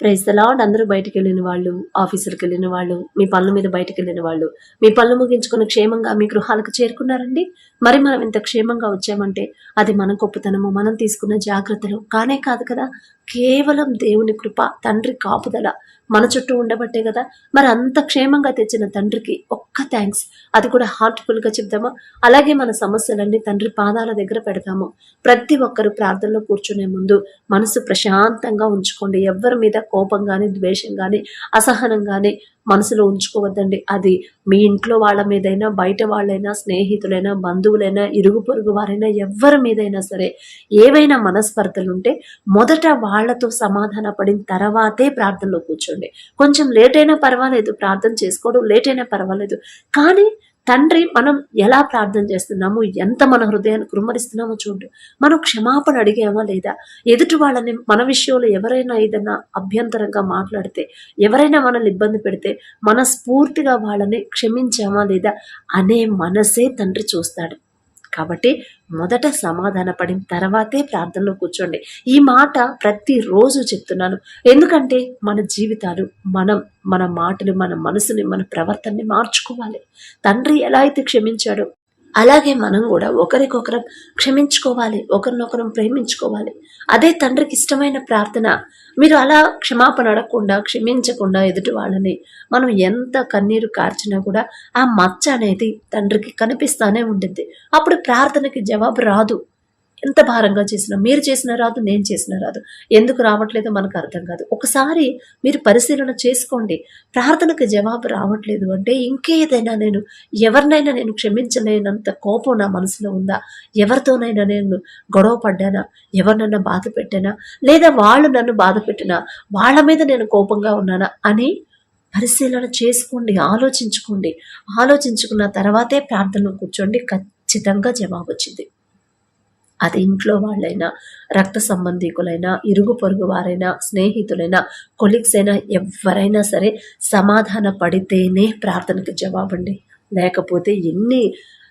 Praise lord అందరూ బయటికి వెళ్ళిన వాళ్ళు ఆఫీసులకు వెళ్ళిన వాళ్ళు మీ పనుల మీద బయటికి వెళ్ళిన వాళ్ళు మీ పనులు ముగించుకుని క్షేమంగా మీ గృహాలకు చేరుకున్నారండి? మరి మనం ఇంత క్షేమంగా వచ్చామంటే అది మన గొప్పతనము మనం తీసుకున్న జాగ్రత్తలు కానే కాదు కదా? కేవలం దేవుని కృప తండ్రి కాపుదల మన చుట్టూ ఉండబట్టే కదా. మరి అంత క్షేమంగా తెచ్చిన తండ్రికి ఒక్క థ్యాంక్స్ అది కూడా హార్ట్ఫుల్గా చెప్దామా? అలాగే మన సమస్యలన్నీ తండ్రి పాదాల దగ్గర పెడతాము ప్రతి ఒక్కరు ప్రార్థనలో కూర్చునే ముందు మనసు ప్రశాంతంగా ఉంచుకోండి. ఎవరి మీద కోపం కానీ ద్వేషం కానీ అసహనం కానీ మనసులో ఉంచుకోవద్దండి. అది మీ ఇంట్లో వాళ్ళ మీదైనా బయట వాళ్ళైనా స్నేహితులైనా బంధువులైనా ఇరుగు పొరుగు వారైనా ఎవరి మీదైనా సరే ఏవైనా మనస్పర్ధలు ఉంటే మొదట వాళ్ళతో సమాధాన పడిన తర్వాతే ప్రార్థనలో కూర్చోండి. కొంచెం లేట్ అయినా పర్వాలేదు ప్రార్థన చేసుకోవడం లేట్ అయినా పర్వాలేదు. కానీ తండ్రి మనం ఎలా ప్రార్థన చేస్తున్నాము ఎంత మన హృదయాన్ని కురుమరిస్తున్నామో చూడు. మనం క్షమాపణ అడిగామా లేదా? ఎదుటి వాళ్ళని మన విషయంలో ఎవరైనా ఏదైనా అభ్యంతరంగా మాట్లాడితే ఎవరైనా మనల్ని ఇబ్బంది పెడితే మనస్ఫూర్తిగా వాళ్ళని క్షమించామా లేదా అనే మనసే తండ్రి చూస్తాడు. కాబట్టి మొదట సమాధాన పడిన తర్వాతే ప్రార్థనలో కూర్చోండి. ఈ మాట ప్రతిరోజు చెప్తున్నాను. ఎందుకంటే మన జీవితాలు మనం మన మాటలు మన మనసుని మన ప్రవర్తనని మార్చుకోవాలి. తండ్రి ఎలా అయితే క్షమించాడో అలాగే మనం కూడా ఒకరికొకరం క్షమించుకోవాలి ఒకరినొకరం ప్రేమించుకోవాలి. అదే తండ్రికి ఇష్టమైన ప్రార్థన. మీరు అలా క్షమాపణ అడగకుండా క్షమించకుండా ఎదుటి వాళ్ళని మనం ఎంత కన్నీరు కార్చినా కూడా ఆ మచ్చ అనేది తండ్రికి కనిపిస్తానే ఉంటుంది. అప్పుడు ప్రార్థనకి జవాబు రాదు. ఎంత భారంగా చేసినా మీరు చేసిన రాదు నేను చేసిన రాదు. ఎందుకు రావట్లేదో మనకు అర్థం కాదు. ఒకసారి మీరు పరిశీలన చేసుకోండి. ప్రార్థనకు జవాబు రావట్లేదు అంటే ఇంకేదైనా నేను ఎవరినైనా నేను క్షమించలేనంత కోపం నా మనసులో ఉందా? ఎవరితోనైనా నేను గొడవ పడ్డానా? ఎవరినన్నా బాధ పెట్టానా? లేదా వాళ్ళు నన్ను బాధ పెట్టినా వాళ్ళ మీద నేను కోపంగా ఉన్నానా? అని పరిశీలన చేసుకోండి ఆలోచించుకోండి. ఆలోచించుకున్న తర్వాతే ప్రార్థనలో కూర్చోండి. ఖచ్చితంగా జవాబు వచ్చింది. అది ఇంట్లో వాళ్ళైనా రక్త సంబంధికులైనా ఇరుగు పొరుగు వారైనా స్నేహితులైనా కొలీగ్స్ అయినా ఎవరైనా సరే సమాధాన పడితేనే ప్రార్థనకు జవాబండి. లేకపోతే ఎన్ని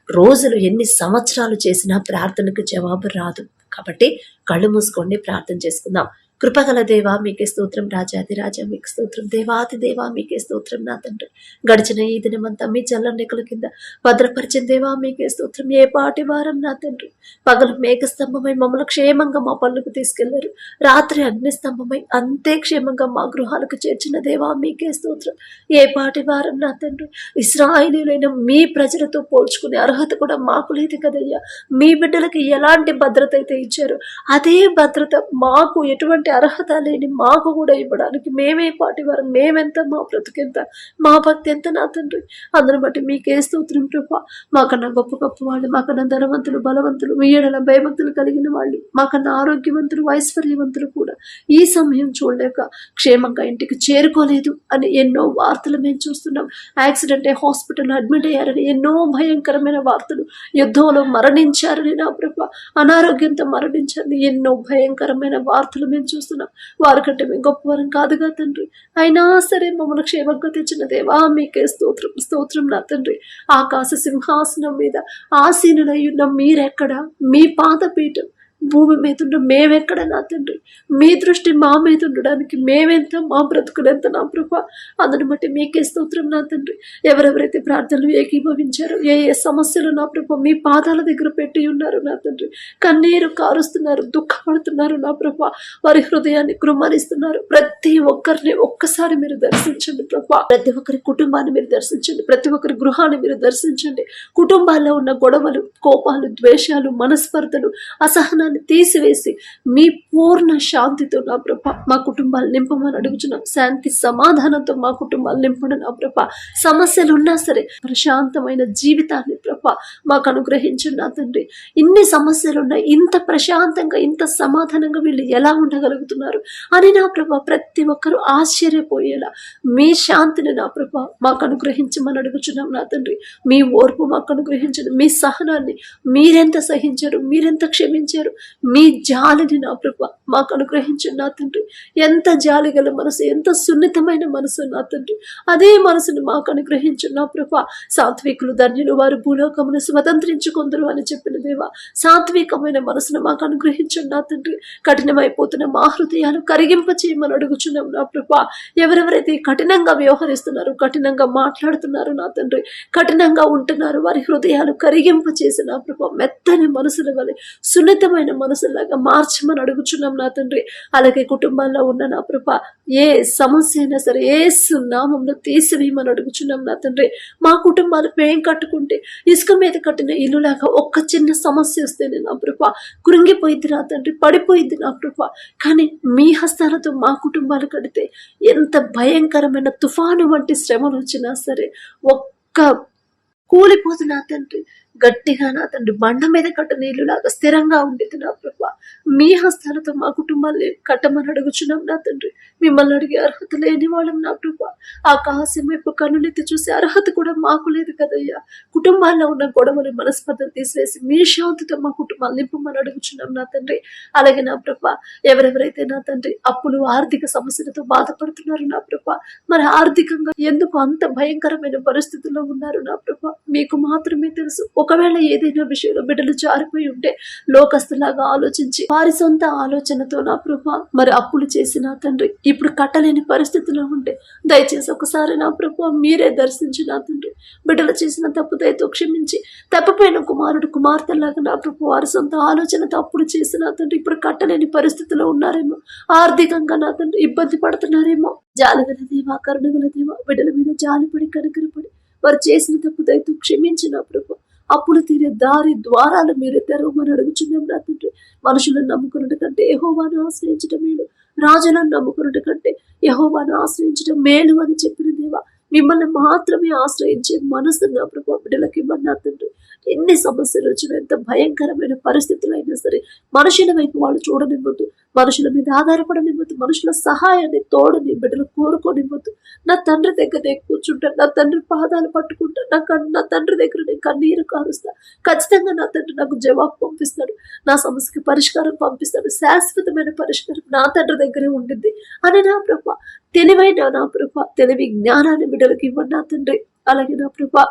రోజులు ఎన్ని సంవత్సరాలు చేసినా ప్రార్థనకు జవాబు రాదు. కాబట్టి కళ్ళు మూసుకోండి ప్రార్థన చేసుకుందాం. కృపగల దేవా మీకే స్తోత్రం. రాజాది రాజా మీకు స్తోత్రం. దేవాతి దేవా మీకే స్తోత్రం. నా తండ్రి గడిచిన ఈ దినమంతా మీ చల్ల నెక్కల కింద భద్రపరిచిన దేవా మీకే స్తోత్రం. ఏ పాటి వారం నా తండ్రి? పగలు మేఘస్తంభమై మమ్మల్ని క్షేమంగా మా పనులకు తీసుకెళ్ళారు. రాత్రి అగ్ని స్తంభమై అంతే క్షేమంగా మా గృహాలకు చేర్చిన దేవా మీకే స్తోత్రం. ఏ పాటి వారం నా తండ్రి? ఇస్రాయిలీలైన మీ ప్రజలతో పోల్చుకునే అర్హత కూడా మాకు లేదు కదయ్యా. మీ బిడ్డలకి ఎలాంటి భద్రత అయితే ఇచ్చారు? అదే భద్రత మాకు ఎటువంటి అర్హత లేని మాకు కూడా ఇవ్వడానికి మేమే పాటి వారు మేమెంత మా బ్రతుకెంత మా భక్తి ఎంత నా తండ్రి. అందరిని బట్టి మీకే స్తోత్రం కృప మాకన్నా గొప్ప గొప్ప వాళ్ళు మాకన్నా ధనవంతులు బలవంతులు మీ ఏడల భయభక్తులు కలిగిన వాళ్ళు మాకన్నా ఆరోగ్యవంతులు ఐశ్వర్యవంతులు కూడా ఈ సమయం చూడలేక క్షేమంగా ఇంటికి చేరుకోలేదు అని ఎన్నో వార్తలు మేము చూస్తున్నాం. యాక్సిడెంట్ అయ్యి హాస్పిటల్ అడ్మిట్ అయ్యారని ఎన్నో భయంకరమైన వార్తలు యుద్ధంలో మరణించారని నా ప్రభ. అనారోగ్యంతో మరణించారని ఎన్నో భయంకరమైన వార్తలు మేము చూస్తున్నాం. వారికంటే మేము గొప్పవారం కాదుగా తండ్రి. అయినా సరే మమ్మల్ని క్షేమంగా తెచ్చిన దేవా మీకే స్తోత్రం స్తోత్రం నా తండ్రి. ఆకాశ సింహాసనం మీద ఆసీనులై ఉన్న మీరెక్కడ? మీ పాదపీఠం భూమి మీద ఉన్న మేమెక్కడ నా తండ్రి. మీ దృష్టి మా మీద ఉండడానికి మేమెంత మా బ్రతుకులెంత నా ప్రభ. అందుని బట్టి మీకే స్తోత్రం నా తండ్రి. ఎవరెవరైతే ప్రార్థనలు ఏకీభవించారో ఏ ఏ సమస్యలు నా ప్రభ మీ పాదాల దగ్గర పెట్టి ఉన్నారు నా తండ్రి. కన్నీరు కారుస్తున్నారు దుఃఖపడుతున్నారు నా ప్రభ. వారి హృదయాన్ని కృమరిస్తున్నారు ప్రతి ఒక్కరిని ఒక్కసారి మీరు దర్శించండి ప్రభా. ప్రతి ఒక్కరి కుటుంబాన్ని మీరు దర్శించండి. ప్రతి ఒక్కరి గృహాన్ని మీరు దర్శించండి. కుటుంబాల్లో ఉన్న గొడవలు కోపాలు ద్వేషాలు మనస్పర్ధలు అసహన అసహనాన్ని తీసివేసి మీ పూర్ణ శాంతితో నా ప్రభ మా కుటుంబాలు నింపమని అడుగుతున్నాం శాంతి సమాధానంతో మా కుటుంబాలు నింపడం నా ప్రభ. సమస్యలు ఉన్నా సరే ప్రశాంతమైన జీవితాన్ని ప్రభ మాకు అనుగ్రహించండి నా తండ్రి. ఇన్ని సమస్యలు ఉన్నాయి ఇంత ప్రశాంతంగా ఇంత సమాధానంగా వీళ్ళు ఎలా ఉండగలుగుతున్నారు అని నా ప్రభ ప్రతి ఒక్కరూ ఆశ్చర్యపోయేలా మీ శాంతిని నా ప్రభ మాకు అనుగ్రహించమని అడుగుచున్నాం నా తండ్రి. మీ ఓర్పు మాకు అనుగ్రహించండి. మీ సహనాన్ని మీరెంత సహించారు మీరెంత క్షమించారు మీ జాలిని నా ప్రభ మాకు అనుగ్రహించండి నా తండ్రి. ఎంత జాలి గల మనసు ఎంత సున్నితమైన మనసు నా తండ్రి. అదే మనసును మాకు అనుగ్రహించండి నా ప్రభ. సాత్వికులు ధన్యులు వారు భూలోకమును స్వతంత్రించుకుందరు అని చెప్పిన దేవా సాత్వికమైన మనసును మాకు అనుగ్రహించండి నా తండ్రి. కఠినమైపోతున్న మా హృదయాలు కరిగింప చేయమని అడుగుచున్నాం నా ప్రభ. ఎవరెవరైతే కఠినంగా వ్యవహరిస్తున్నారు కఠినంగా మాట్లాడుతున్నారు నా తండ్రి కఠినంగా ఉంటున్నారు వారి హృదయాలు కరిగింప చేసి నా ప్రభ మెత్తని మనసుల వలె సున్నితమైన మనసులాగా మార్చమని అడుగుచున్నాం నా తండ్రి. అలాగే కుటుంబాల్లో ఉన్న నా ప్రభ ఏ సమస్య అయినా సరే ఏ సున్నామంలో తీసివేయమని అడుగుచున్నాం నా తండ్రి. మా కుటుంబాలు పేం కట్టుకుంటే ఇసుక మీద కట్టిన ఇల్లులాగా ఒక్క చిన్న సమస్య వస్తేనే నా ప్రభ కృంగిపోయింది నా తండ్రి పడిపోయింది నా ప్రభ. కానీ మీ హస్తాలతో మా కుటుంబాలు కడితే ఎంత భయంకరమైన తుఫాను వంటి శ్రమలు వచ్చినా సరే ఒక్క కూలిపోతుంది నా తండ్రి. గట్టిగా నా తండ్రి బండ మీద కట్ట నీళ్ళులాగా స్థిరంగా ఉండేది నా ప్రభా. మీ హస్తాలతో మా కుటుంబాన్ని కట్టమని అడుగుచున్నాం నా తండ్రి. మిమ్మల్ని అడిగే అర్హత లేని వాళ్ళం నా ప్రభా. ఆకాశం వైపు కన్నులెత్తి చూసే అర్హత కూడా మాకు లేదు కదయ్యా. కుటుంబాల్లో ఉన్న గొడవలు మనస్పర్ధలు తీసివేసి మీ శాంతితో మా కుటుంబాలు నింపమని అడుగుచున్నాం నా తండ్రి. అలాగే నా ప్రభా ఎవరెవరైతే నా తండ్రి అప్పులు ఆర్థిక సమస్యలతో బాధపడుతున్నారు నా ప్రభా మరి ఆర్థికంగా ఎందుకు అంత భయంకరమైన పరిస్థితుల్లో ఉన్నారు నా ప్రభా? మీకు మాత్రమే తెలుసు ఒకవేళ ఏదైనా విషయంలో బిడ్డలు జారిపోయి ఉంటే లోకస్తులాగా ఆలోచించి వారి సొంత ఆలోచనతో నా ప్రభ మరి అప్పులు చేసిన తండ్రి ఇప్పుడు కట్టలేని పరిస్థితిలో ఉంటే దయచేసి ఒకసారి నా ప్రభ మీరే దర్శించి నా తండ్రి. బిడ్డలు చేసిన తప్పు దయతో క్షమించి తప్పిపోయిన కుమారుడు కుమార్తెలాగా నా ప్రభు వారి సొంత ఆలోచనతో అప్పులు చేసిన తండ్రి ఇప్పుడు కట్టలేని పరిస్థితిలో ఉన్నారేమో. ఆర్థికంగా నా తండ్రి ఇబ్బంది పడుతున్నారేమో. జాలగల దేవా కరుణగల దేవా బిడ్డల మీద జాలిపడి కనికరపడి వారు చేసిన తప్పు దయతో క్షమించిన ప్రభు అప్పులు తీరే దారి ద్వారాలు మీరు తెరవమని అడుగుచున్నాం నా తండ్రి. మనుషులను నమ్ముకున్నట్టు కంటే యహోవాను ఆశ్రయించడం మేలు. రాజులను నమ్ముకున్నట్టు కంటే యహోవాను ఆశ్రయించడం మేలు అని చెప్పిన దేవా మిమ్మల్ని మాత్రమే ఆశ్రయించే మనసు నా ప్రభు బిడ్డలకి ఇవ్వండి నా తండ్రి. ఎన్ని సమస్యలు వచ్చినా ఎంత భయంకరమైన పరిస్థితులు అయినా సరే మనుషుల వైపు వాళ్ళు చూడనివ్వద్దు. మనుషుల మీద ఆధారపడనివ్వద్దు. మనుషుల సహాయాన్ని తోడుని బిడ్డలు కోరుకోనివ్వద్దు. నా తండ్రి దగ్గర నేను కూర్చుంటాను నా తండ్రి పాదాలు పట్టుకుంటా నా కన్ నా తండ్రి దగ్గర నేను కన్నీరు కారుస్తా. ఖచ్చితంగా నా తండ్రి నాకు జవాబు పంపిస్తాడు నా సమస్యకి పరిష్కారం పంపిస్తాడు శాశ్వతమైన పరిష్కారం నా తండ్రి దగ్గరే ఉంటుంది అని నా ప్రభ తెలివైన నా ప్రభ తెలివి జ్ఞానాన్ని బిడ్డలకు ఇవ్వండి నా తండ్రి. అలాగే నా ప్రభ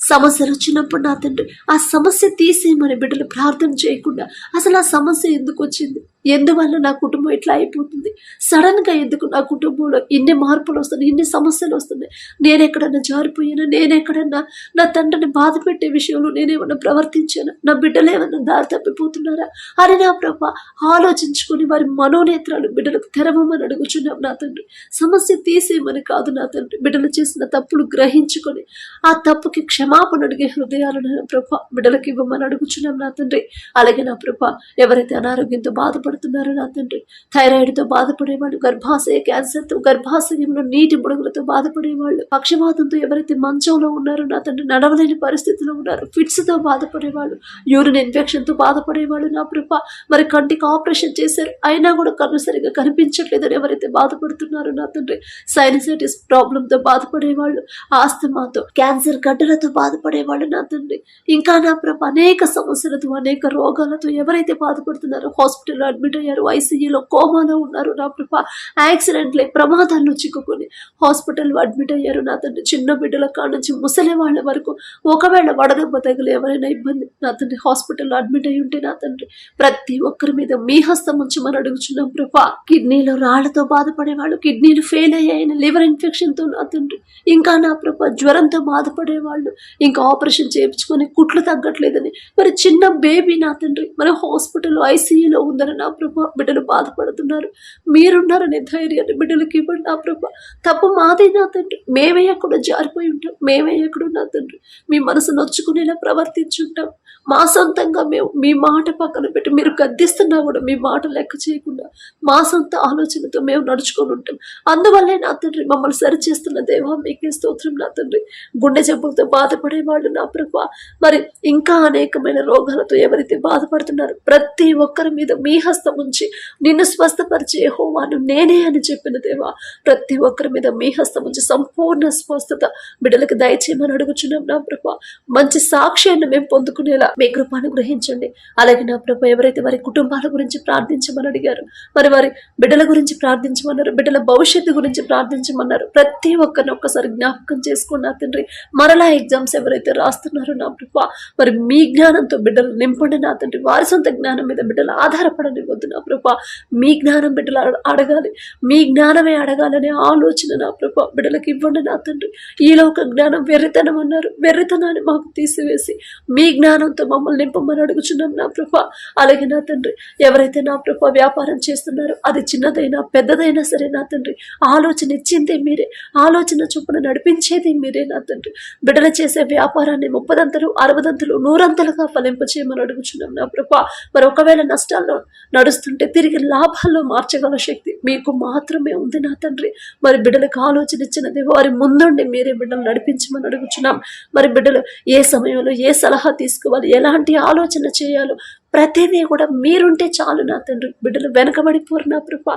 సమస్యలు వచ్చినప్పుడు నా తండ్రి ఆ సమస్య తీసేయమని బిడ్డలు ప్రార్థన చేయకుండా అసలు ఆ సమస్య ఎందుకు వచ్చింది? ఎందువల్ల నా కుటుంబం ఇట్లా అయిపోతుంది? సడన్గా ఎందుకు నా కుటుంబంలో ఇన్ని మార్పులు వస్తున్నాయి ఇన్ని సమస్యలు వస్తున్నాయి? నేను ఎక్కడన్నా జారిపోయానా? నేను ఎక్కడన్నా నా తండ్రిని బాధ పెట్టే విషయంలో నేనేమన్నా ప్రవర్తించాను? నా బిడ్డలు ఏమన్నా దారి తప్పిపోతున్నారా? అని నా ప్రభ ఆలోచించుకొని వారి మనోనేత్రాలు బిడ్డలకు తెరవమని అడుగుచున్నాం నా తండ్రి. సమస్య తీసేయమని కాదు నా తండ్రి. బిడ్డలు చేసిన తప్పులు గ్రహించుకొని ఆ తప్పుకి క్షమాపణ అడిగే హృదయాలను నా ప్రభ బిడ్డలకు ఇవ్వమని అడుగుచున్నాం నా తండ్రి. అలాగే నా ప్రభ ఎవరైతే అనారోగ్యంతో బాధపడుతున్నారో నా తండ్రి. థైరాయిడ్తో బాధపడేవాళ్ళు గర్భాశయ క్యాన్సర్తో గర్భాశయంలో నీటి బుడగలతో బాధపడేవాళ్ళు. పక్షవాతంతో ఎవరైతే మంచంలో ఉన్నారో నా తండ్రి నడవలేని పరిస్థితిలో ఉన్నారు. ఫిట్స్తో బాధపడేవాళ్ళు యూరిన్ ఇన్ఫెక్షన్తో బాధపడేవాళ్ళు నా ప్రభ. మరి కంటికి ఆపరేషన్ చేశారు అయినా కూడా కన్ను సరిగా కనిపించట్లేదని ఎవరైతే బాధపడుతున్నారో నా తండ్రి. సైనసైటిస్ ప్రాబ్లంతో బాధపడేవాళ్ళు ఆస్తమాతో క్యాన్సర్ గడ్డలతో బాధపడేవాళ్ళు నా తండ్రి. ఇంకా నా ప్రభ అనేక సమస్యలతో అనేక రోగాలతో ఎవరైతే బాధపడుతున్నారో హాస్పిటల్లో అడ్మిట్ అయ్యారు ఐసీయూలో కోమాలో ఉన్నారు నా ప్రభ. యాక్సిడెంట్లే ప్రమాదాల్లో చిక్కుకొని హాస్పిటల్లో అడ్మిట్ అయ్యారు. నా తండ్రి చిన్న బిడ్డల కాడ నుంచి ముసలి వాళ్ళ వరకు ఒకవేళ వడదెబ్బ తగిలి ఎవరైనా ఇబ్బంది నా తండ్రి హాస్పిటల్లో అడ్మిట్ అయి ఉంటే నా తండ్రి ప్రతి ఒక్కరి మీద మీ హస్తం ఉంచమని అడుగుచున్నాం ప్రభా. కిడ్నీలో రాళ్ళతో బాధపడేవాళ్ళు కిడ్నీలు ఫెయిల్ అయ్యాయని లివర్ ఇన్ఫెక్షన్తో నా తండ్రి. ఇంకా నా ప్రభా జ్వరంతో బాధపడేవాళ్ళు ఇంకా ఆపరేషన్ చేయించుకొని కుట్లు తగ్గట్లేదని. మరి చిన్న బేబీ నా తండ్రి మరి హాస్పిటల్లో ఐసీయూలో ఉందని నా ప్రభా బిడ్డలు బాధపడుతున్నారు. మీరున్నారనే ధైర్యాన్ని బిడ్డలకి ఇవ్వండి నా ప్రభా. తప్పు మాదే నా తండ్రి. మేమే అక్కడ జారిపోయి ఉంటాం. మేమే అక్కడ నా తండ్రి. మీ మనసు నొచ్చుకునేలా ప్రవర్తించుంటాం. మా సొంతంగా మేము మీ మాట పక్కన పెట్టి మీరు గద్దిస్తున్నా కూడా మీ మాట లెక్క చేయకుండా మా సొంత ఆలోచనతో మేము నడుచుకొని ఉంటాం. అందువల్లే నా తండ్రి మమ్మల్ని సరిచేస్తున్న దేవా మీకే స్తోత్రం నా తండ్రి. గుండె జబ్బులతో బాధపడే వాళ్ళు నా ప్రభా మరి ఇంకా అనేకమైన రోగాలతో ఎవరైతే బాధపడుతున్నారో ప్రతి ఒక్కరి మీద మీ హస్తం ఉంచి నిన్ను స్వస్థపరిచే హోవాను నేనే అని చెప్పిన దేవా ప్రతి ఒక్కరి మీద మీ హస్తం ఉంచి సంపూర్ణ స్వస్థత బిడ్డలకు దయచేయమని అడుగుచున్నాం నా ప్రభా మంచి సాక్ష్యాన్ని మేము పొందుకునేలా మీ కృపను గ్రహించండి అలాగే నా ప్రభు ఎవరైతే వారి కుటుంబాల గురించి ప్రార్థించమని అడిగారు మరి వారి బిడ్డల గురించి ప్రార్థించమన్నారు బిడ్డల భవిష్యత్తు గురించి ప్రార్థించమన్నారు ప్రతి ఒక్కరిని ఒక్కసారి జ్ఞాపకం చేసుకున్న తండ్రి మరలా ఎగ్జామ్స్ ఎవరైతే రాస్తున్నారో నా ప్రభు మరి మీ జ్ఞానంతో బిడ్డలు నింపండి నా తండ్రి వారి సొంత జ్ఞానం మీద బిడ్డలు ఆధారపడని వద్దు నా ప్రభ. మీ జ్ఞానం బిడ్డలు అడగాలి. మీ జ్ఞానమే అడగాలనే ఆలోచన నా ప్రభు బిడ్డలకు ఇవ్వండి నా తండ్రి. ఈ లోక జ్ఞానం వెర్రితనం అన్నారు. వెర్రితనాన్ని మాకు తీసివేసి మీ జ్ఞానంతో మమ్మల్ని నింపమని అడుగుచున్నాం నా ప్రభ. అలాగే నా తండ్రి ఎవరైతే నా ప్రభ వ్యాపారం చేస్తున్నారో అది చిన్నదైనా పెద్దదైనా సరే నా తండ్రి ఆలోచన ఇచ్చిందే మీరే. ఆలోచన చొప్పున నడిపించేది మీరే నా తండ్రి. బిడ్డలు చేసే వ్యాపారాన్ని ముప్పదంతలు అరవదంతలు నూరంతలుగా ఫలింపచేయమని అడుగుచున్నాం నా ప్రభ. మరి ఒకవేళ నష్టాల్లో నడుస్తుంటే తిరిగి లాభాల్లో మార్చగల శక్తి మీకు మాత్రమే ఉంది నా తండ్రి. మరి బిడ్డలకు ఆలోచన ఇచ్చినది వారి ముందుండి మీరే బిడ్డలు నడిపించమని అడుగుచున్నాం. మరి బిడ్డలు ఏ సమయంలో ఏ సలహా తీసుకోవాలి ఎలాంటి ఆలోచన చేయాలో ప్రతిదీ కూడా మీరుంటే చాలు నా తండ్రి. బిడ్డలు వెనకబడిపోరు నా ప్రభ.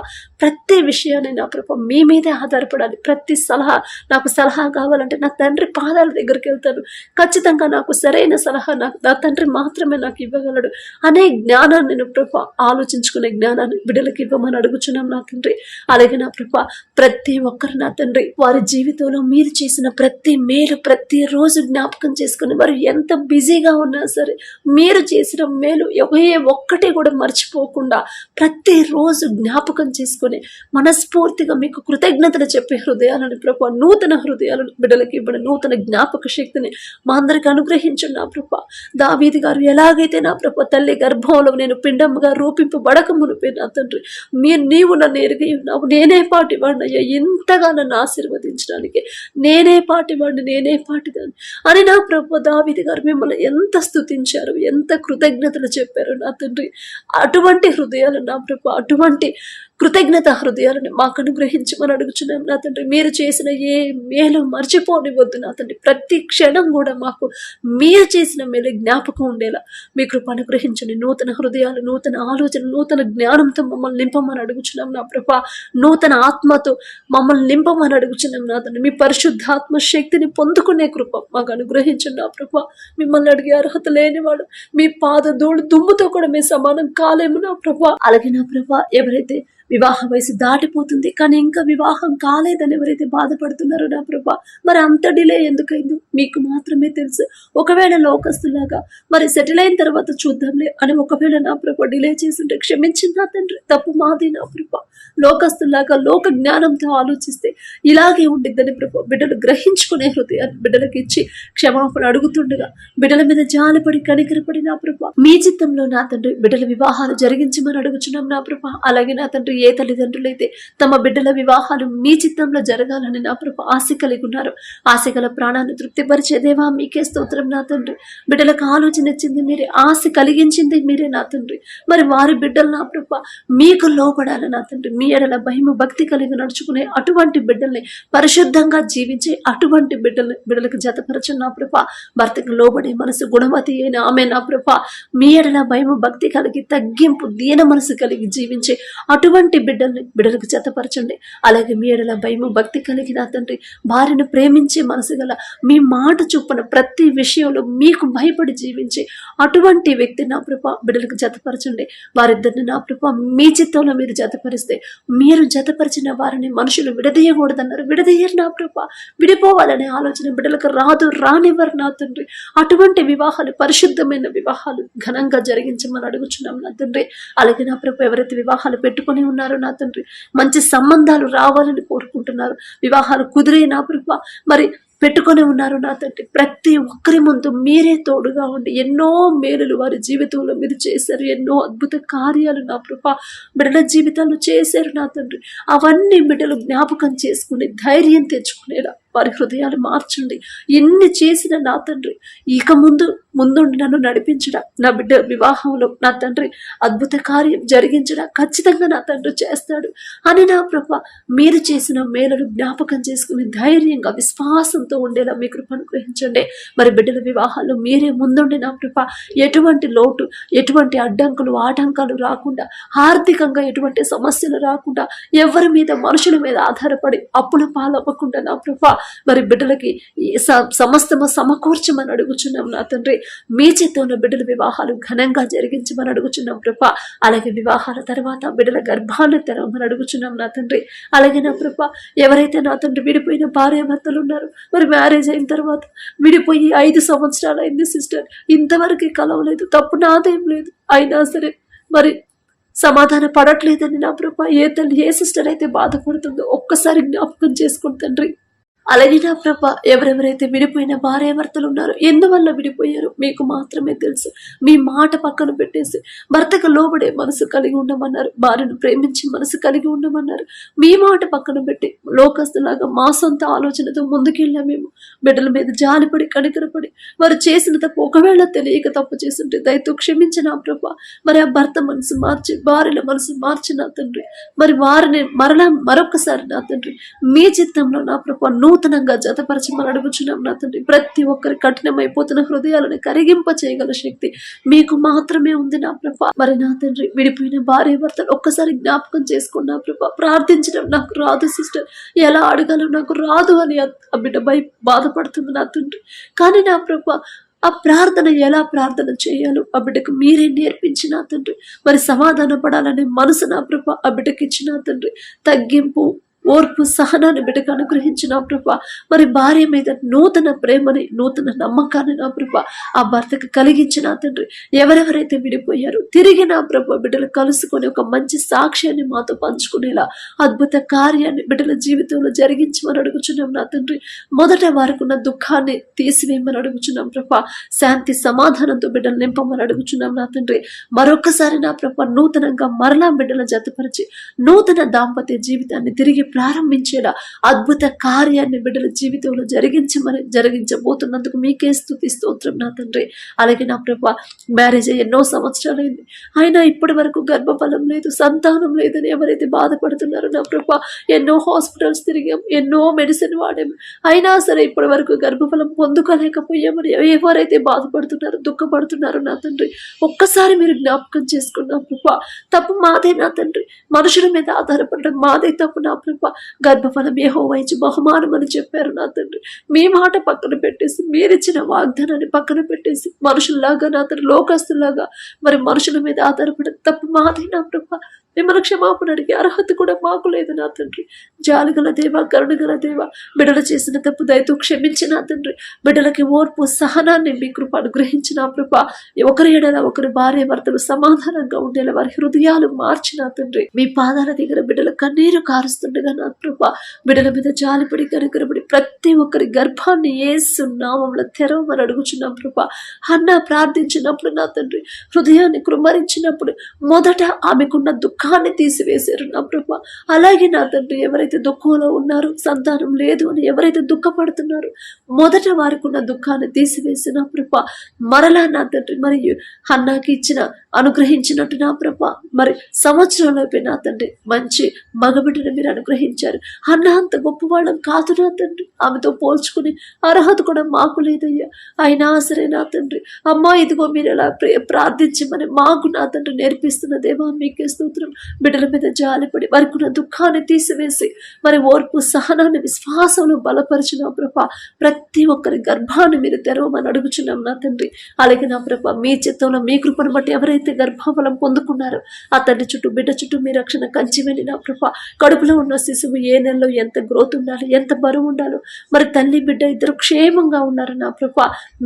ప్రతి విషయాన్ని నా ప్రభ మీ మీదే ఆధారపడాలి. ప్రతి సలహా నాకు సలహా కావాలంటే నా తండ్రి పాదాల దగ్గరికి వెళ్తాను ఖచ్చితంగా నాకు సరైన సలహా నాకు నా తండ్రి మాత్రమే నాకు ఇవ్వగలడు. అనే జ్ఞానాన్ని నేను ప్రభ ఆలోచించుకునే జ్ఞానాన్ని బిడ్డలకు ఇవ్వమని అడుగుచున్నాం నా తండ్రి. అలాగే నా ప్రభ ప్రతి ఒక్కరు నా తండ్రి వారి జీవితంలో మీరు చేసిన ప్రతి మేలు ప్రతి రోజు జ్ఞాపకం చేసుకుని వారు ఎంత బిజీగా ఉన్నా సరే మీరు చేసిన మేలు ఏ ఒక్కటి కూడా మర్చిపోకుండా ప్రతిరోజు జ్ఞాపకం చేసుకుని మనస్ఫూర్తిగా మీకు కృతజ్ఞతలు చెప్పే హృదయాలను ప్రభు నూతన హృదయాలను బిడ్డలకి ఇవ్వడం. నూతన జ్ఞాపక శక్తిని మా అందరికి అనుగ్రహించండి నా ప్రభ. దావీది గారు ఎలాగైతే నా ప్రభ తల్లి గర్భంలో నేను పిండమ్మగా రూపింపబడక మునిపే నా తండ్రి మీరు నీవు నన్ను ఎరిగి ఉన్నావు. నేనే పాటి వాడినయ్యా ఇంతగా నన్ను ఆశీర్వదించడానికి నేనే పాటి వాడిని నేనే పాటిదాన్ని అని నా ప్రభు దావీది గారు మిమ్మల్ని ఎంత స్తుతించారు ఎంత కృతజ్ఞతలు చెప్పారు. నా తండ్రి. అటువంటి హృదయాలు నా ప్రభు అటువంటి కృతజ్ఞత హృదయాలను మాకు అనుగ్రహించమని అడుగుచున్నాం నా తండ్రి. మీరు చేసిన ఏ మేలు మర్చిపోనివద్దు నా తండ్రి. ప్రతి క్షణం కూడా మాకు మీరు చేసిన మేలు జ్ఞాపకం ఉండేలా మీ కృప అనుగ్రహించండి నూతన హృదయాలు నూతన ఆలోచన నూతన జ్ఞానంతో మమ్మల్ని నింపమని అడుగుచున్నాం నా ప్రభ. నూతన ఆత్మతో మమ్మల్ని నింపమని అడుగుచున్నాం నా తండ్రి. మీ పరిశుద్ధాత్మ శక్తిని పొందుకునే కృప మాకు అనుగ్రహించండి నా ప్రభ. మిమ్మల్ని అడిగే అర్హత లేనివాడు మీ పాద ధూళి దుమ్ముతో కూడా మేము సమానం కాలేము నా ప్రభ. అలాగే నా ప్రభ ఎవరైతే వివాహ వయసు దాటిపోతుంది కానీ ఇంకా వివాహం కాలేదని ఎవరైతే బాధపడుతున్నారో నా ప్రభా మరి అంత డిలే ఎందుకైందో? మీకు మాత్రమే తెలుసు. ఒకవేళ లోకస్తులాగా మరి సెటిల్ అయిన తర్వాత చూద్దాంలే అని ఒకవేళ నా ప్రభా డిలే చేస్తుంటే క్షమించింది నా తండ్రి? తప్పు మాది నా ప్రభా లోకస్తులాగా లోక జ్ఞానంతో ఆలోచిస్తే ఇలాగే ఉండిద్దని ప్రభా బిడ్డలు గ్రహించుకునే హృదయాన్ని బిడ్డలకు ఇచ్చి క్షమాపణ అడుగుతుండగా బిడ్డల మీద జాలిపడి కనికరపడి నా ప్రభా మీ చిత్తంలో నా తండ్రి బిడ్డల వివాహాలు జరిగించమని అడుగుచున్నాం నా ప్రభా. అలాగే నా తండ్రి ఏ తల్లిదండ్రులైతే తమ బిడ్డల వివాహాలు మీ చిత్తంలో జరగాలని నా ప్రభు ఆశ కలిగి ఉన్నారు ఆశ గల ప్రాణాన్ని తృప్తిపరిచే దేవా మీకే స్తోత్రం నా తండ్రి. బిడ్డలకు ఆలోచన ఇచ్చింది మీరే ఆశ కలిగించింది మీరే నా తండ్రి. మరి వారి బిడ్డలు నా ప్రభు మీకు లోపడాలి నా తండ్రి. మీ ఎడల భయము భక్తి కలిగి నడుచుకునే అటువంటి బిడ్డల్ని పరిశుద్ధంగా జీవించే అటువంటి బిడ్డలు బిడ్డలకు జతపరచు నా ప్రభ. భర్తకు లోబడే మనసు గుణమతి అయిన ఆమె నా ప్రభ. మీ ఎడల భయము భక్తి కలిగి తగ్గింపు దీన మనసు కలిగి జీవించే అటువంటి బిడ్డల్ని బిడ్డలకు జతపరచండి అలాగే మీ ఎడల భయము భక్తి కలిగిన తండ్రి భార్యను ప్రేమించే మనసు గల మీ మాట చొప్పున ప్రతి విషయంలో మీకు భయపడి జీవించే అటువంటి వ్యక్తి నా ప్రభ బిడ్డలకు జతపరచండి వారిద్దరిని నా ప్రభ మీ చిత్తంలో మీరు జతపరిస్తే మీరు జతపరిచిన వారిని మనుషులు విడదీయకూడదన్నారు. విడదీయరు నా ప్రభ విడిపోవాలనే ఆలోచన బిడ్డలకు రాదు రానివ్వరు నా తండ్రి. అటువంటి వివాహాలు పరిశుద్ధమైన వివాహాలు ఘనంగా జరిగించమని అడుగుచున్నాం నా తండ్రి. అలాగే నా ప్రభ ఎవరైతే వివాహాలు పెట్టుకొని ఉన్నారు నా తండ్రి. మంచి సంబంధాలు రావాలని కోరుకుంటున్నారు. వివాహాలు కుదిరే నా ప్రభ. మరి పెట్టుకొని ఉన్నారు నా తండ్రి. ప్రతి ఒక్కరి ముందు మీరే తోడుగా ఉండి ఎన్నో మేలులు వారి జీవితంలో మీరు చేశారు. ఎన్నో అద్భుత కార్యాలు నా ప్రభ. బిడ్డల జీవితాలు చేశారు నా తండ్రి. అవన్నీ బిడ్డలు జ్ఞాపకం చేసుకుని ధైర్యం తెచ్చుకునేలా వారి హృదయాలు మార్చండి. ఎన్ని చేసిన నా తండ్రి ఇక ముందు ముందుండి నన్ను నడిపించడా? నా బిడ్డ వివాహంలో నా తండ్రి అద్భుత కార్యం జరిగించడా? ఖచ్చితంగా నా తండ్రి చేస్తాడు అని నా ప్రభ మీరు చేసిన మేలను జ్ఞాపకం చేసుకుని ధైర్యంగా విశ్వాసంతో ఉండేలా మీ కృప గ్రహించండి మరి బిడ్డల వివాహాల్లో మీరే ముందుండి నా కృప ఎటువంటి లోటు ఎటువంటి అడ్డంకులు ఆటంకాలు రాకుండా ఆర్థికంగా ఎటువంటి సమస్యలు రాకుండా ఎవరి మీద మనుషుల మీద ఆధారపడి అప్పుల పాలవ్వకుండా నా ప్రభ మరి బిడ్డలకి సమస్తము సమకూర్చమని అడుగుచున్నాం నా తండ్రి. మీ ఉన్న బిడ్డల వివాహాలు ఘనంగా జరిగించమని అడుగుచున్నాం ప్రప అలాగే వివాహాల తర్వాత బిడ్డల గర్భాన్ని తెరవమని అడుగుచున్నాం నా తండ్రి. అలాగే నా ప్రప ఎవరైతే నా తండ్రి విడిపోయిన భార్య భర్తలు ఉన్నారు మరి మ్యారేజ్ అయిన తర్వాత విడిపోయి ఐదు సంవత్సరాలు అయింది సిస్టర్. ఇంతవరకు కలవలేదు తప్పు నాదేం లేదు. అయినా సరే మరి సమాధాన పడట్లేదని నా ప్రభా ఏ తల్లి ఏ సిస్టర్ అయితే బాధపడుతుందో ఒక్కసారి జ్ఞాపకం చేసుకుని తండ్రి అలాగే నా ప్రభ ఎవరెవరైతే విడిపోయిన భార్యాభర్తలు ఉన్నారో ఎందువల్ల విడిపోయారు మీకు మాత్రమే తెలుసు. మీ మాట పక్కన పెట్టేసి భర్తకు లోబడే మనసు కలిగి ఉండమన్నారు. భార్యను ప్రేమించి మనసు కలిగి ఉండమన్నారు. మీ మాట పక్కన పెట్టి లోకస్తులాగా మా సొంత ఆలోచనతో ముందుకెళ్ళాం మేము. బిడ్డల మీద జాలిపడి కనికరపడి వారు చేసిన తప్పు ఒకవేళ తెలియక తప్పు చేస్తుంటే దయతో క్షమించిన ప్రభ. మరి ఆ భర్త మనసు మార్చి భార్యల మనసు మార్చి నా తండ్రి. మరి వారిని మరలా మరొకసారి నా తండ్రి. మీ చిత్తంలో నా ప్రభ నూతనంగా జతపరచమని అడుగుచున్నాం నా తండ్రి. ప్రతి ఒక్కరి కఠినమైపోతున్న హృదయాలను కరిగింప చేయగల శక్తి మీకు మాత్రమే ఉంది నా ప్రభ. మరి నా తండ్రి విడిపోయిన భార్య భర్తలు ఒక్కసారి జ్ఞాపకం చేసుకోండి నా ప్రభ. ప్రార్థించడం నాకు రాదు సిస్టర్. ఎలా అడగాలో నాకు రాదు అని ఆ బిడ్డ భయ బాధపడుతుంది నా తండ్రి. కానీ నా ప్రభ ఆ ప్రార్థన ఎలా ప్రార్థన చేయాలో ఆ బిడ్డకు మీరే నేర్పించిన తండ్రి. మరి సమాధాన పడాలనే మనసు నా ప్రభ ఆ బిడ్డకి ఇచ్చిన తండ్రి. తగ్గింపు ఓర్పు సహనాన్ని బిడ్డకు అనుగ్రహించిన ప్రభ. మరి భార్య మీద నూతన ప్రేమని నూతన నమ్మకాన్ని నా ప్రభ ఆ భర్తకు కలిగించిన తండ్రి ఎవరెవరైతే విడిపోయారో తిరిగి నా ప్రభ బిడ్డలు కలుసుకొని ఒక మంచి సాక్ష్యాన్ని మాతో పంచుకునేలా అద్భుత కార్యాన్ని బిడ్డల జీవితంలో జరిగించమని అడుగుచున్నాం నా తండ్రి. మొదట వారికున్న దుఃఖాన్ని తీసివేయమని అడుగుచున్నాం ప్రభ. శాంతి సమాధానంతో బిడ్డలు నింపమని అడుగుచున్నాం నా తండ్రి. మరొకసారి నా ప్రభ నూతనంగా మరలా బిడ్డల జతపరిచి నూతన దాంపత్య జీవితాన్ని తిరిగి ప్రారంభించేలా అద్భుత కార్యాన్ని బిడ్డల జీవితంలో జరిగించమని జరిగించబోతున్నందుకు మీకే స్థుతి స్తోత్రం నా తండ్రి. అలాగే నా ప్రభ మ్యారేజ్ అయ్యి ఎన్నో సంవత్సరాలైంది. అయినా ఇప్పటి వరకు గర్భఫలం లేదు సంతానం లేదని ఎవరైతే బాధపడుతున్నారో నా ప్రభ ఎన్నో హాస్పిటల్స్ తిరిగాం ఎన్నో మెడిసిన్ వాడాం. అయినా సరే ఇప్పటి వరకు గర్భఫలం పొందుకోలేకపోయామని ఎవరైతే బాధపడుతున్నారో దుఃఖపడుతున్నారో నా తండ్రి ఒక్కసారి మీరు జ్ఞాపకం చేసుకున్న ప్రభా తప్పు మాదే నా తండ్రి. మనుషుల మీద ఆధారపడడం మాదే తప్పు నా ప్రభ. గర్భఫలం ఏ హోవైచి బహుమానం అని చెప్పారు నా తండ్రి. మీ మాట పక్కన పెట్టేసి మీరిచ్చిన వాగ్దానాన్ని పక్కన పెట్టేసి మనుషుల్లాగా నా తండ్రి లోకస్తులాగా మరి మనుషుల మీద ఆధారపడి తప్పు మాదే నా ప్రభా. మిమ్మల్ని క్షమాపణ అడిగే అర్హత కూడా మాకు లేదు నా తండ్రి. జాలిగల దేవ కరుణగల దేవ బిడ్డలు చేసిన తప్పు దయతో క్షమించిన తండ్రి. బిడ్డలకి ఓర్పు సహనాన్ని మీ కృప అనుగ్రహించిన కృప ఒకరి ఎడల ఒకరి భార్య భర్తలు సమాధానంగా ఉండేలా వారి హృదయాలు మార్చిన తండ్రి. మీ పాదాల దగ్గర బిడ్డల కన్నీరు కారుస్తుండగా నా కృప బిడ్డల మీద జాలిపడి కనుకరబడి ప్రతి ఒక్కరి గర్భాన్ని ఏసు నామంలో తెరవమని అడుగుచున్న కృప అన్న ప్రార్థించినప్పుడు నా తండ్రి హృదయాన్ని కృమరించినప్పుడు మొదట ఆమెకున్న దుఃఖాన్ని తీసివేశారు నా ప్రభ. అలాగే నా తండ్రి ఎవరైతే దుఃఖంలో ఉన్నారో సంతానం లేదు అని ఎవరైతే దుఃఖపడుతున్నారో మొదట వారికి ఉన్న దుఃఖాన్ని నా ప్రభ. మరలా నా తండ్రి మరియు హన్నాకి ఇచ్చిన అనుగ్రహించినట్టు నా ప్రభ. మరి సంవత్సరంలోపే నా తండ్రి మంచి మగబిడ్డను మీరు అనుగ్రహించారు. అన్న అంత గొప్పవాళ్ళం కాదు నా తండ్రి. ఆమెతో పోల్చుకుని అర్హత కూడా మాకు లేదయ్యా. అయినా సరే నా తండ్రి అమ్మా ఇదిగో మీరు ఎలా ప్రార్థించమని మాకు నా తండ్రి నేర్పిస్తున్న దేవా మీకే స్తోత్రం. బిడ్డల మీద జాలిపడి వారికి ఉన్న దుఃఖాన్ని తీసివేసి మరి ఓర్పు సహనాన్ని విశ్వాసంలో బలపరిచిన ప్రభ ప్రతి ఒక్కరి గర్భాన్ని మీరు తెరవమని అడుగుచున్నాం నా తండ్రి. అలాగే నా ప్రభ మీ చిత్తంలో మీ కృపను బట్టి ఎవరైతే గర్భఫలం పొందుకున్నారో ఆ తండ్రి చుట్టూ బిడ్డ చుట్టూ మీ రక్షణ కంచి వెళ్ళి నా ప్రభ కడుపులో ఉన్న శిశువు ఏ నెలలో ఎంత గ్రోత్ ఉండాలి ఎంత బరువు ఉండాలో మరి తల్లి బిడ్డ ఇద్దరు క్షేమంగా ఉన్నారు నా ప్రభ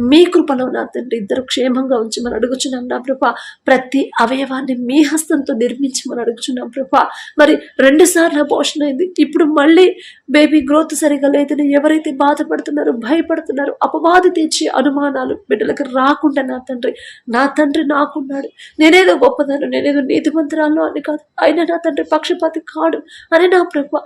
మీ కృపలో నా తండ్రి ఇద్దరు క్షేమంగా ఉంచమని అడుగుచున్నాం నా ప్రభ. ప్రతి అవయవాన్ని మీ హస్తంతో నిర్మించమని అడుగుచున్నాం ప్రభా. మరి రెండు సార్లు పోషణ అయింది. ఇప్పుడు మళ్ళీ బేబీ గ్రోత్ సరిగా లేదని ఎవరైతే బాధపడుతున్నారో భయపడుతున్నారో అపవాది తెచ్చే అనుమానాలు బిడ్డలకు రాకుండా నా తండ్రి నా తండ్రి నాకున్నాడు. నేనేదో గొప్పదాను నేనేదో నీతిమంతురాలు అని కాదు. అయినా నా తండ్రి పక్షపాతి కాడు. అని నా ప్రభ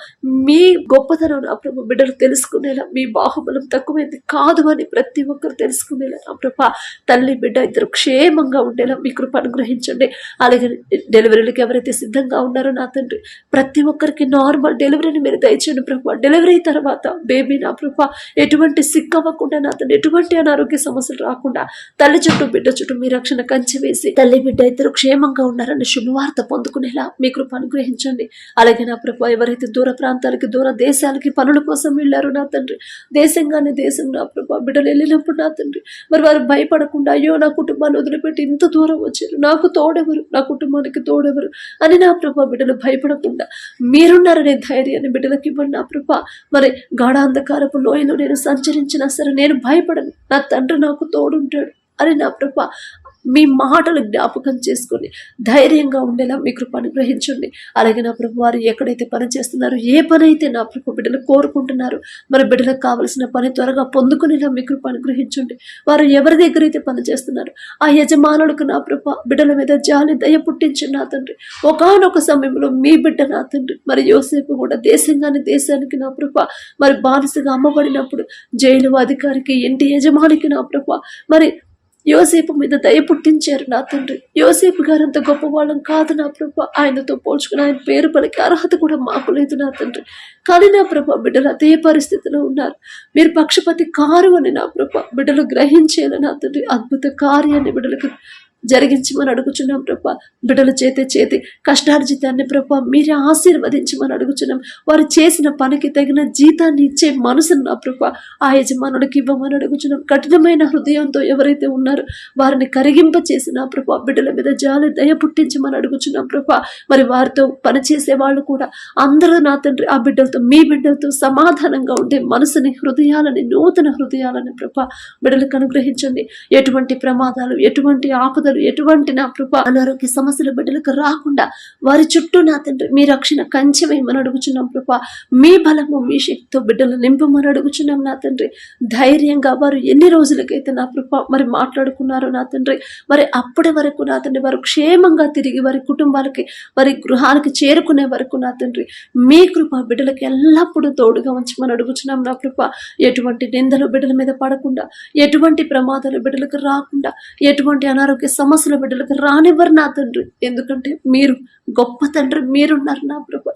మీ గొప్పతనం నా ప్రభు బిడ్డలు తెలుసుకునేలా మీ బాహుబలం తక్కువైంది కాదు అని ప్రతి ఒక్కరు తెలుసుకునేలా నా ప్రభ. తల్లి బిడ్డ ఇద్దరు క్షేమంగా ఉండేలా మీ కృప అనుగ్రహించండి. అలాగే డెలివరీలకు ఎవరైతే సిద్ధంగా ఉన్నారో నా తండ్రి ప్రతి ఒక్కరికి నార్మల్ డెలివరీని మీరు దయచేయండి ప్రభు. డెలివరీ తర్వాత బేబీ నా ప్రభా ఎటువంటి సిక్ అవ్వకుండా నా తండ్రి ఎటువంటి అనారోగ్య సమస్యలు రాకుండా తల్లి చుట్టూ బిడ్డ చుట్టూ మీ రక్షణ కంచి వేసి తల్లి బిడ్డ ఇద్దరు క్షేమంగా ఉన్నారని శుభవార్త పొందుకునేలా మీ కృప అనుగ్రహించండి. అలాగే నా ప్రభా ఎవరైతే దూర ప్రాంతాలకి దూర దేశాలకి పనుల కోసం వెళ్ళారో నా తండ్రి దేశంగానే దేశం నా ప్రభా బిడ్డలు వెళ్ళినప్పుడు నా తండ్రి మరి వారు భయపడకుండా అయ్యో నా కుటుంబాన్ని వదిలిపెట్టి ఇంత దూరం వచ్చారు నాకు తోడెవరు నా కుటుంబానికి తోడెవరు అని నా ప్రభా బిడ్డలు భయపడకుండా మీరున్నారనే ధైర్యాన్ని బిడ్డలకి ఇవ్వండి నా ప్రభు. మరి గాఢాంధకారపు లోయలో నేను సంచరించినా సరే నేను భయపడను. నా తండ్రి నాకు తోడుంటాడు. అని నా ప్రభ మీ మాటలు జ్ఞాపకం చేసుకొని ధైర్యంగా ఉండేలా మీ కృప అనుగ్రహించండి. అలాగే నా ప్రభు వారు ఎక్కడైతే పని చేస్తున్నారో ఏ పని అయితే నా ప్రభు బిడ్డలు కోరుకుంటున్నారు మరి బిడ్డలకు కావలసిన పని త్వరగా పొందుకునేలా మీ కృప అనుగ్రహించండి. వారు ఎవరి దగ్గర అయితే పని చేస్తున్నారు ఆ యజమానులకు నా ప్రభు బిడ్డల మీద జాలి దయ పుట్టించండి నా తండ్రి. ఒకనొక సమయంలో మీ బిడ్డ నా తండ్రి. మరి యోసేపు కూడా దేశంగానే దేశానికి నా ప్రభ మరి బానిసగా అమ్మబడినప్పుడు జైలు అధికారికి ఇంటి యజమానికి నా ప్రభ మరి యోసేపు మీద దయ పుట్టించారు నా తండ్రి. యోసేపు గారు అంత గొప్పవాళ్ళం కాదు నా ప్రభ. ఆయనతో పోల్చుకుని ఆయన పేరు పలికి అర్హత కూడా మాకు లేదు నా తండ్రి. కానీ నా ప్రభ బిడ్డలు అదే పరిస్థితిలో ఉన్నారు. మీరు పక్షపతి కారు అని నా ప్రభ బిడ్డలు గ్రహించేలా నా తండ్రి. అద్భుత కార్యాన్ని బిడ్డలకు జరిగించమని అడుగుచున్నాం ప్రభా. బిడ్డల చేతి చేతి కష్టార్జితాన్ని ప్రభా మీరే ఆశీర్వదించమని అడుగుచున్నాం. వారు చేసిన పనికి తగిన జీతాన్ని ఇచ్చే మనసును నా ప్రభా ఆ యజమానుడికి ఇవ్వమని అడుగుచున్నాం. కఠినమైన హృదయంతో ఎవరైతే ఉన్నారో వారిని కరిగింప చేసిన ప్రభా బిడ్డల మీద జాలి దయ పుట్టించమని అడుగుచున్నాం ప్రభా. మరి వారితో పనిచేసే వాళ్ళు కూడా అందరూ నా తండ్రి ఆ బిడ్డలతో మీ బిడ్డలతో సమాధానంగా ఉండే మనసుని హృదయాలని నూతన హృదయాలని ప్రభా బిడ్డలకు అనుగ్రహించండి. ఎటువంటి ప్రమాదాలు ఎటువంటి ఆపద ఆపదలు ఎటువంటి నా కృప అనారోగ్య సమస్యలు బిడ్డలకు రాకుండా వారి చుట్టూ నా తండ్రి మీ రక్షణ కంచె అడుగుచున్నాం కృప. మీ బలము మీ శక్తితో బిడ్డలు నింపమని అడుగుచున్నాం నా తండ్రి. ధైర్యంగా వారు ఎన్ని రోజులకైతే నా కృప మరి మాట్లాడుకున్నారో నా తండ్రి మరి అప్పటి వరకు నా తండ్రి వారు క్షేమంగా తిరిగి వారి కుటుంబాలకి వారి గృహానికి చేరుకునే వరకు నా తండ్రి మీ కృప బిడ్డలకి ఎల్లప్పుడూ తోడుగా ఉంచమని అడుగుచున్నాం నా కృప. ఎటువంటి నిందలు బిడ్డల మీద పడకుండా ఎటువంటి ప్రమాదాలు బిడ్డలకు రాకుండా ఎటువంటి అనారోగ్య సమస్యలు బిడ్డలకు రానివ్వరు నా తండ్రి. ఎందుకంటే మీరు గొప్ప తండ్రి మీరున్నారు నా ప్రభు.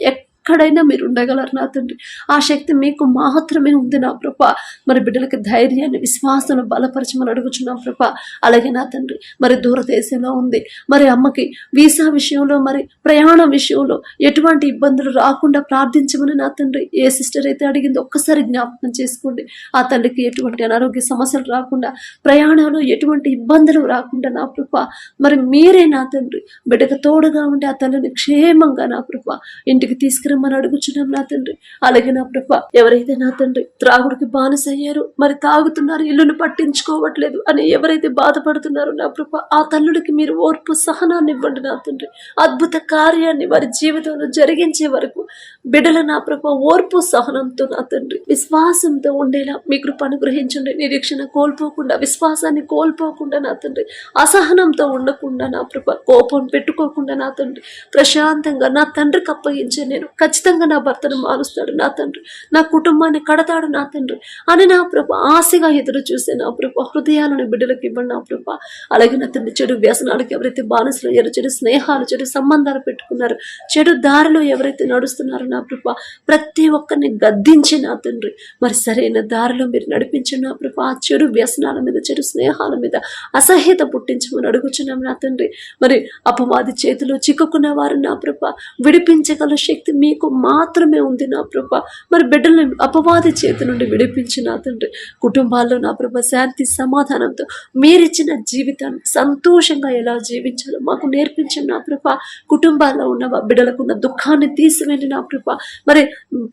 ఎక్కడైనా మీరు ఉండగలరు నా తండ్రి. ఆ శక్తి మీకు మాత్రమే ఉంది నా ప్రభ. మరి బిడ్డలకి ధైర్యాన్ని విశ్వాసాన్ని బలపరచమని అడుగుచున్నాం ప్రభ. అలాగే నా తండ్రి మరి దూరదేశంలో ఉంది. మరి అమ్మకి వీసా విషయంలో మరి ప్రయాణ విషయంలో ఎటువంటి ఇబ్బందులు రాకుండా ప్రార్థించమని నా తండ్రి ఏ సిస్టర్ అయితే అడిగిందో ఒక్కసారి జ్ఞాపకం చేసుకోండి. ఆ తల్లికి ఎటువంటి అనారోగ్య సమస్యలు రాకుండా ప్రయాణంలో ఎటువంటి ఇబ్బందులు రాకుండా నా ప్రభ. మరి మీరే నా తండ్రి. బిడ్డకు తోడుగా ఉండి ఆ తల్లిని క్షేమంగా నా ప్రభ ఇంటికి రమ్మని అడుగుచున్నాం నా తండ్రి. అలాగే నా కృప ఎవరైతే నా తండ్రి త్రాగుడికి బానిస అయ్యారు మరి తాగుతున్నారు ఇల్లును పట్టించుకోవట్లేదు అని ఎవరైతే బాధపడుతున్నారో నా కృప ఆ తల్లుడికి మీరు ఓర్పు సహనాన్ని ఇవ్వండి నా తండ్రి. అద్భుత కార్యాన్ని వారి జీవితంలో జరిగించే వరకు బిడ్డల నా ప్రభ ఓర్పు సహనంతో నా తండ్రి విశ్వాసంతో ఉండేలా మీ కృప అనుగ్రహించండి నిరీక్షణ కోల్పోకుండా విశ్వాసాన్ని కోల్పోకుండా నా తండ్రి అసహనంతో ఉండకుండా నా ప్రభ కోపం పెట్టుకోకుండా నా తండ్రి ప్రశాంతంగా నా తండ్రికి అప్పగించే నేను ఖచ్చితంగా నా భర్తను మారుస్తాడు నా తండ్రి. నా కుటుంబాన్ని కడతాడు నా తండ్రి. అని నా ప్రభ ఆశగా ఎదురు చూసే నా ప్రభ హృదయాలను బిడ్డలకు ఇవ్వండి నా ప్రభ. అలాగే నా తండ్రి చెడు వ్యసనాలకు ఎవరైతే బానిసలు అయ్యారో చెడు స్నేహాలు చెడు సంబంధాలు పెట్టుకున్నారు చెడు దారిలో ఎవరైతే నడుస్తున్నారో నా ప్రభ ప్రతి ఒక్కరిని గద్దించి నా తండ్రి. మరి సరైన దారిలో మీరు నడిపించిన నా ప్రభ ఆ చెడు వ్యసనాల మీద చెడు స్నేహాల మీద అసహ్యత పుట్టించమని అడుగుచున్నాం నా తండ్రి. మరి అపవాది చేతిలో చిక్కుకున్న వారు నా ప్రభ విడిపించగల శక్తి మీ నీకు మాత్రమే ఉంది నా ప్రభ. మరి బిడ్డలను అపవాది చేతి నుండి విడిపించి నా తండ్రి. కుటుంబాల్లో నా ప్రభ శాంతి సమాధానంతో మీరిచ్చిన జీవితాన్ని సంతోషంగా ఎలా జీవించాలో మాకు నేర్పించిన నా ప్రభ. కుటుంబాల్లో ఉన్న బిడ్డలకు ఉన్న దుఃఖాన్ని తీసివేయండి నా ప్రభ. మరి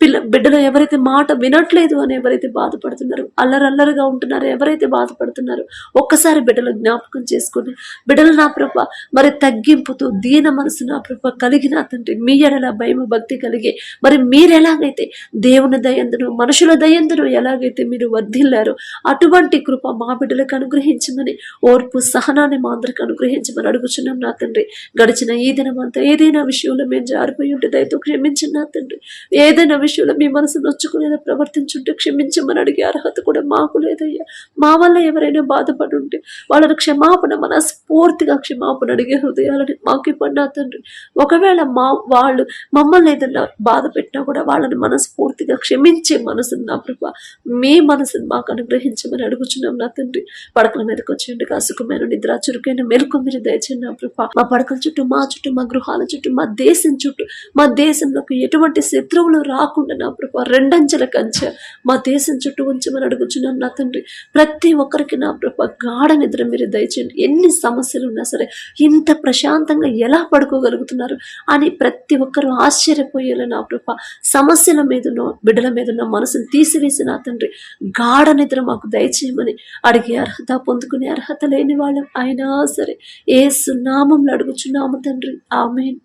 పిల్ల బిడ్డలు ఎవరైతే మాట వినట్లేదు అని ఎవరైతే బాధపడుతున్నారు అల్లరల్లరిగా ఉంటున్నారో ఎవరైతే బాధపడుతున్నారో ఒక్కసారి బిడ్డలు జ్ఞాపకం చేసుకుని బిడ్డలు నా ప్రభ మరి తగ్గింపుతో దీన మనసు నా ప్రభ కలిగిన తండ్రి. మీ ఎడల భయం భక్తి కలిగి కలిగి. మరి మీరు ఎలాగైతే దేవుని దయందును మనుషుల దయందును ఎలాగైతే మీరు వర్ధిల్లారో అటువంటి కృప మా బిడ్డలకు అనుగ్రహించమని ఓర్పు సహనాన్ని మా అందరికి అనుగ్రహించమని అడుగుచున్నాం నా తండ్రి. గడిచిన ఈ దినమంతా ఏదైనా విషయంలో మేము జారిపోయి ఉంటే దయతో క్షమించండి నా తండ్రి. ఏదైనా విషయంలో మీ మనసు నొచ్చుకునేలా ప్రవర్తించుంటే క్షమించమని అడిగే అర్హత కూడా మాకు లేదయ్యా. మా వల్ల ఎవరైనా బాధపడి ఉంటే వాళ్ళను క్షమాపణ మనస్ఫూర్తిగా క్షమాపణ అడిగే హృదయాలని మాకు ఇవ్వండి నా తండ్రి. ఒకవేళ మా వాళ్ళు మమ్మల్ని ఏదైనా బాధ పెట్టినా కూడా వాళ్ళని మనస్ఫూర్తిగా క్షమించే మనసుని నా ప్రభా మీ మనసుని మాకు అనుగ్రహించమని అడుగుచున్నాం నా తండ్రి. పడకల మీదకి వచ్చేయండి కాసుకమైన నిద్ర చురుకైన మెలకు మీరు దయచేయండి నా ప్రభా. మా పడకల చుట్టూ మా చుట్టూ మా గృహాల చుట్టూ మా దేశం చుట్టూ మా దేశంలోకి ఎటువంటి శత్రువులు రాకుండా నా ప్రభా రెండంచెల కంచె మా దేశం చుట్టూ ఉంచమని అడుగుచున్నాం నా తండ్రి. ప్రతి ఒక్కరికి నా ప్రభా గాఢ నిద్ర మీరు దయచేయండి. ఎన్ని సమస్యలు ఉన్నా సరే ఇంత ప్రశాంతంగా ఎలా పడుకోగలుగుతున్నారు అని ప్రతి ఒక్కరూ ఆశ్చర్యపోయేలా నా ప్రభ. సమస్యల మీదనో బిడ్డల మీదనో మనసును తీసివేసి నా తండ్రి. గాఢ నిద్ర మాకు దయచేయమని అడిగే అర్హత పొందుకునే అర్హత లేని వాళ్ళం. అయినా సరే ఏ సున్నామంలో అడుగుచున్నాము తండ్రి. ఆమెన్.